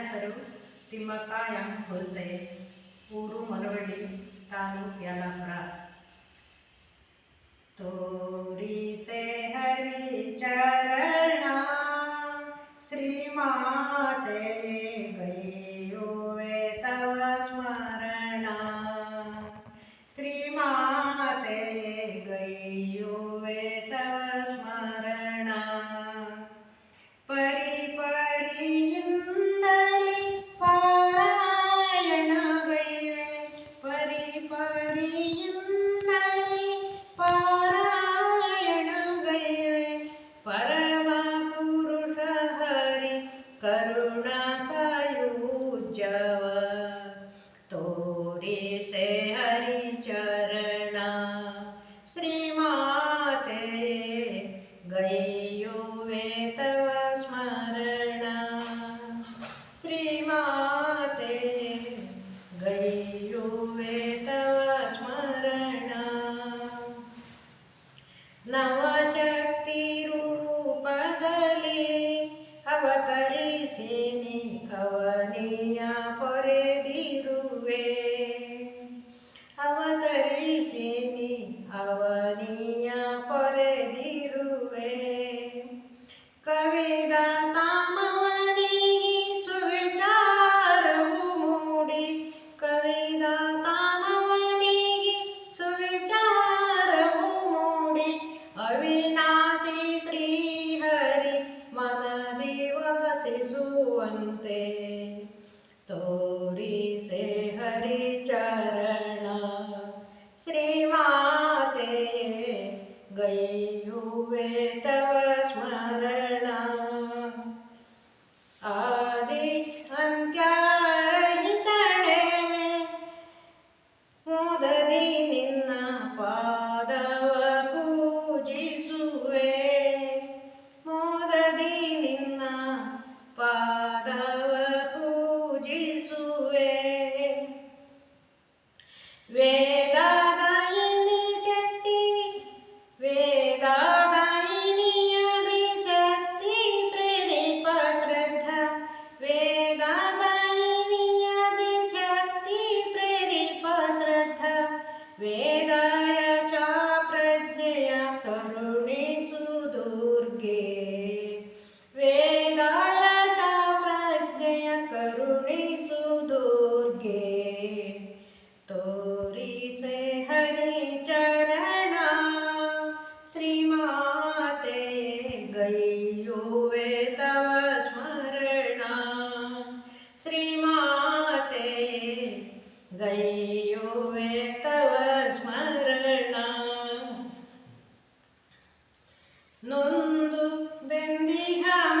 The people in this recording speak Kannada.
ಹೆಸರು ತಿಮ್ಮಕ್ಕ ಎಂ. ಹುಳಸೆ ಊರು ಮರವಳ್ಳಿ ತಾಲೂಕು ಯಲ್ಲಾಪುರ ಕವನಿಯ ಪೊರೆದಿರುವೆ. ಕವಿದ ತಾಮವನಿಗೆ ಸುವಿಚಾರವು ಮೂಡಿ. ಕವಿದ ತಾಮವನಿಗೆ ಸುವಿಚಾರವು ಮೂಡಿ. ಅವಿ നൊന്തു ബന്ദിഹമ